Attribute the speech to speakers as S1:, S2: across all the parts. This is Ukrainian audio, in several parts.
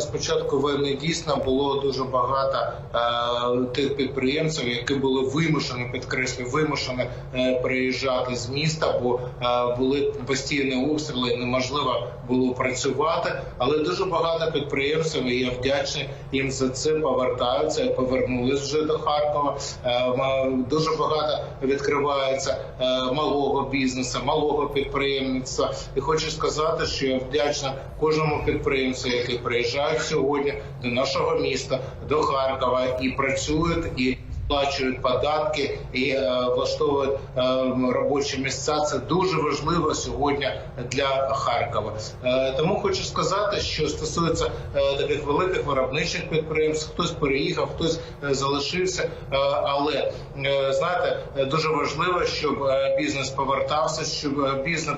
S1: З початку війни дійсно було дуже багато е, тих підприємців, які були вимушені, підкреслю, вимушені е, приїжджати з міста, бо е, були постійні обстріли, неможливо було працювати. Але дуже багато підприємців, і я вдячний їм за це, повертаються і повернулись вже до Харкова. Е, дуже багато відкривається е, малого бізнесу, малого підприємництва. І хочу сказати, що я вдячна кожному підприємцю, який приїжджає сьогодні до нашого міста, до Харкова і працюють і. Сплачують податки і е, влаштовують е, робочі місця. Це дуже важливо сьогодні для Харкова. Е, тому хочу сказати, що стосується таких великих виробничих підприємств, хтось переїхав, хтось залишився. Але знаєте, дуже важливо, щоб бізнес повертався, щоб бізнес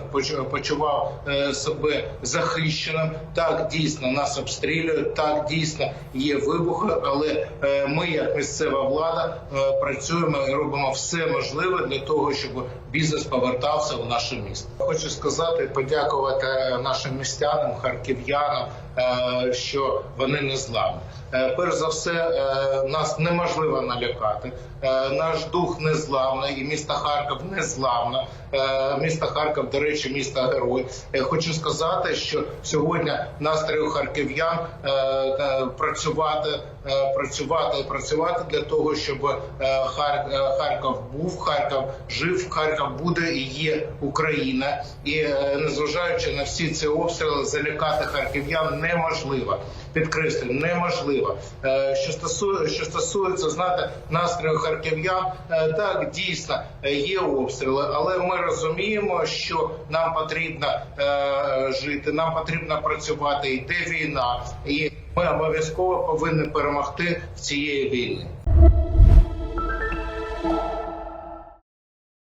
S1: почував себе захищеним. Так дійсно нас обстрілюють, так дійсно є вибухи, але ми, як місцева влада, працюємо і робимо все можливе для того, щоб бізнес повертався у наше місто. Хочу сказати, подякувати нашим містянам, харків'янам, е, що вони не зламні. Е, Перш за все, е, нас неможливо налякати. Е, Наш дух незламний, і місто Харків незламне. Е, Місто Харків, до речі, місто герой. Е, Хочу сказати, що сьогодні настрій у харків'ян е, е, працювати, е, працювати і працювати для того, щоб е, е, Харків був, Харків жив, Харків буде і є Україна. І е, незважаючи на всі ці обстріли, залякати харків'ян неможливо. Підкреслюю, неможливо. Е, Що стосує, що стосується знаєте, настрою харків'ян, е, так дійсно е, є обстріли, але ми розуміємо, що нам потрібно е, жити, нам потрібно працювати. Йде війна, і ми обов'язково повинні перемогти в цієї війни.